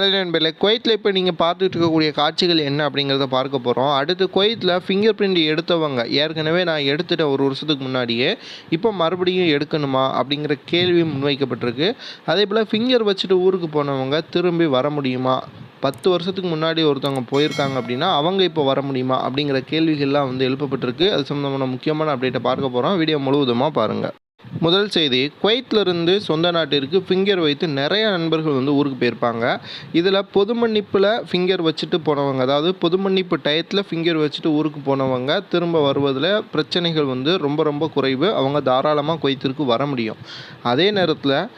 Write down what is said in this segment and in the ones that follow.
Hello நண்பர்களே குவைத்தில் இப்போ நீங்கள் பார்த்துட்டு இருக்கக்கூடிய காட்சிகள் என்ன அப்படிங்கிறத பார்க்க போகிறோம். அடுத்து குவைத்தில் ஃபிங்கர் பிரிண்ட் எடுத்தவங்க. ஏற்கனவே நான் எடுத்துட்டேன் ஒரு வருஷத்துக்கு முன்னாடியே. இப்போ மறுபடியும் எடுக்கணுமா அப்படிங்கிற கேள்வி முன்வைக்கப்பட்டிருக்கு. அதே போல் ஃபிங்கர் வச்சுட்டு ஊருக்கு போனவங்க திரும்பி வர முடியுமா? பத்து வருஷத்துக்கு முன்னாடி ஒருத்தவங்க போயிருக்காங்க அப்படின்னா அவங்க இப்போ வர முடியுமா அப்படிங்கிற கேள்விகள்லாம் வந்து எழுப்பப்பட்டிருக்கு. அது சம்மந்தமான முக்கியமான அப்டேட்டை பார்க்க போகிறோம். வீடியோ முழுவதுமாக பாருங்கள் முதல் செய்தி குவைத்திலிருந்து சொந்த நாட்டிற்கு ஃபிங்கர் வைத்து நிறைய நண்பர்கள் வந்து ஊருக்கு போயிருப்பாங்க. இதில் பொது மன்னிப்பில் ஃபிங்கர் வச்சுட்டு போனவங்க அதாவது பொது மன்னிப்பு டயத்தில் ஃபிங்கர் வச்சுட்டு ஊருக்கு போனவங்க திரும்ப வருவதில் பிரச்சனைகள் வந்து ரொம்ப ரொம்ப குறைவு. அவங்க தாராளமாக குவைத்திற்கு வர முடியும். அதே நேரத்தில்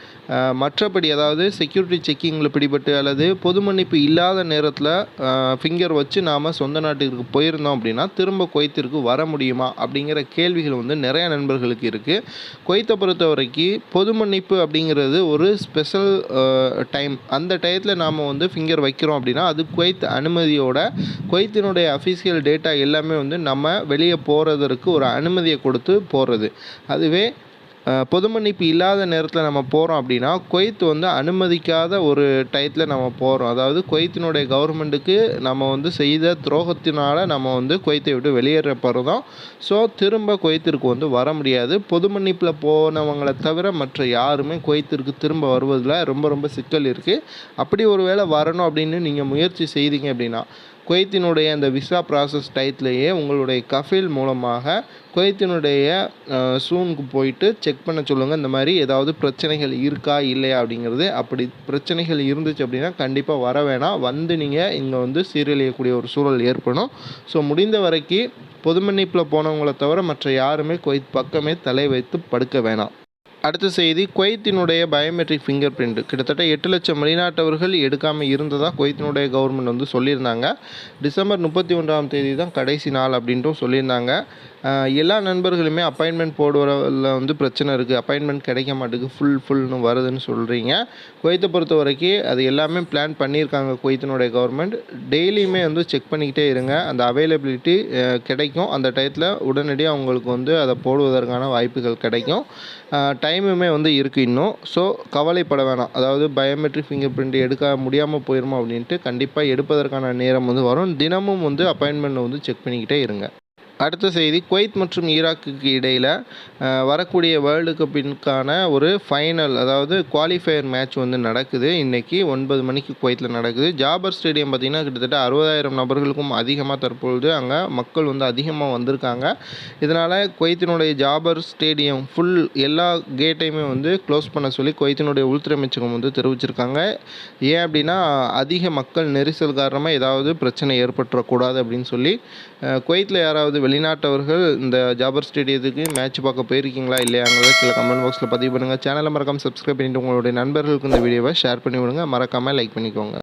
மற்றபடி அதாவது செக்யூரிட்டி செக்கிங்கில் பிடிபட்டு அல்லது பொது மன்னிப்பு இல்லாத நேரத்தில் ஃபிங்கர் வச்சு நாம் சொந்த நாட்டிற்கு போயிருந்தோம் அப்படின்னா திரும்ப குவைத்திற்கு வர முடியுமா அப்படிங்கிற கேள்விகள் வந்து நிறைய நண்பர்களுக்கு இருக்குது குவைத்தை பொறுத்த வரைக்கும் பொது மன்னிப்பு அப்படிங்கிறது ஒரு ஸ்பெஷல் டைம் அந்த டயத்தில் நாம் வந்து ஃபிங்கர் வைக்கிறோம் அப்படின்னா அது குவைத் அனுமதியோட குவைத்தினுடைய அஃபிஷியல் டேட்டா எல்லாமே வந்து நம்ம வெளியே போகிறதற்கு ஒரு அனுமதியை கொடுத்து போகிறது அதுவே பொது மன்னிப்பு இல்லாத நேரத்தில் நம்ம போகிறோம் அப்படின்னா குவைத் வந்து அனுமதிக்காத ஒரு டயத்தில் நம்ம போகிறோம் அதாவது குவைத்தினுடைய கவர்மெண்ட்டுக்கு நம்ம வந்து செய்த துரோகத்தினால் நம்ம வந்து குவைத்தை விட்டு வெளியேற தான் ஸோ திரும்ப குவைத்திற்கு வந்து வர முடியாது. பொது மன்னிப்பில் போனவங்களை தவிர மற்ற யாருமே குவைத்திற்கு திரும்ப வருவதில் ரொம்ப ரொம்ப சிக்கல் இருக்குது அப்படி ஒரு வேளை வரணும் அப்படின்னு நீங்கள் முயற்சி செய்தீங்க அப்படின்னா குவைத்தினுடைய அந்த விசா ப்ராசஸ் டயத்துலேயே உங்களுடைய கஃபில் மூலமாக குவைத்தினுடைய சூனுக்கு போயிட்டு செக் பண்ண சொல்லுங்கள் இந்த மாதிரி ஏதாவது பிரச்சனைகள் இருக்கா இல்லையா அப்படிங்கிறது. அப்படி பிரச்சனைகள் இருந்துச்சு அப்படின்னா கண்டிப்பாக வர வேணாம். வந்து நீங்கள் இங்கே வந்து சீரழியக்கூடிய ஒரு சூழல் ஏற்படும். ஸோ முடிந்த வரைக்கும் பொதுமன்னிப்பில் போனவங்களை தவிர மற்ற யாருமே குவைத் பக்கமே தலை வைத்து படுக்க வேணாம். அடுத்த செய்தி குவைத்தினுடைய பயோமெட்ரிக் ஃபிங்கர் பிரிண்ட் கிட்டத்தட்ட எட்டு லட்சம் வெளிநாட்டவர்கள் எடுக்காமல் இருந்ததாக குவைத்தினுடைய கவர்மெண்ட் வந்து சொல்லியிருந்தாங்க. டிசம்பர் முப்பத்தி ஒன்றாம் தேதி தான் கடைசி நாள் அப்படின்ட்டும் சொல்லியிருந்தாங்க. எல்லா நண்பர்களுமே அப்பாயின்மெண்ட் போடுறதுல வந்து பிரச்சனை இருக்குது அப்பாயின்மெண்ட் கிடைக்க மாட்டேங்குது. ஃபுல் ஃபுல்னு வருதுன்னு சொல்கிறீங்க குவைத்தை பொறுத்த வரைக்கும் அது எல்லாமே பிளான் பண்ணியிருக்காங்க குவைத்தினுடைய கவர்மெண்ட் டெய்லியுமே வந்து செக் பண்ணிக்கிட்டே இருங்க. அந்த அவைலபிலிட்டி கிடைக்கும். அந்த டயத்தில் உடனடியாக அவங்களுக்கு வந்து அதை போடுவதற்கான வாய்ப்புகள் கிடைக்கும். டைமுமே வந்து இருக்குது இன்னும். ஸோ கவலைப்பட வேணாம். அதாவது பயோமெட்ரிக் ஃபிங்கர் பிரிண்ட் எடுக்க முடியாமல் போயிருமோ அப்படின்ட்டு கண்டிப்பாக எடுப்பதற்கான நேரம் வந்து வரும். தினமும் வந்து அப்பாயின்மெண்ட் வந்து செக் பண்ணிக்கிட்டே இருங்க. அடுத்த செய்தி குவைத் மற்றும் ஈராக்குக்கு இடையில் வரக்கூடிய வேர்ல்டு கப்பிற்கான ஒரு ஃபைனல் அதாவது குவாலிஃபயர் மேட்ச் வந்து நடக்குது. இன்றைக்கி ஒன்பது மணிக்கு குவைத்தில் நடக்குது. ஜாபர் ஸ்டேடியம் பார்த்திங்கன்னா கிட்டத்தட்ட அறுபதாயிரம் நபர்களுக்கும் அதிகமாக தற்பொழுது அங்கே மக்கள் வந்து அதிகமாக வந்திருக்காங்க. இதனால் குவைத்தினுடைய ஜாபர் ஸ்டேடியம் ஃபுல் எல்லா கேட்டையுமே வந்து க்ளோஸ் பண்ண சொல்லி குவைத்தினுடைய உள்துறை அமைச்சகம் வந்து தெரிவிச்சிருக்காங்க. ஏன் அப்படின்னா அதிக மக்கள் நெரிசல் காரணமாக ஏதாவது பிரச்சனை ஏற்பட்டுறக்கூடாது அப்படின்னு சொல்லி குவைத்தில் யாராவது வெளிநாட்டவர்கள் இந்த ஜாபர் ஸ்டேடியத்துக்கு மேட்ச் பார்க்க போயிருக்கீங்களா இல்லையாங்கிறத கீழே கமெண்ட் பாக்ஸில் பதிவு பண்ணுங்கள் சேனலை மறக்காமல் சப்ஸ்கிரைப் பண்ணிட்டு உங்களுடைய நண்பர்களுக்கு இந்த வீடியோவை ஷேர் பண்ணி விடுங்க மறக்காமல் லைக் பண்ணிக்கோங்க.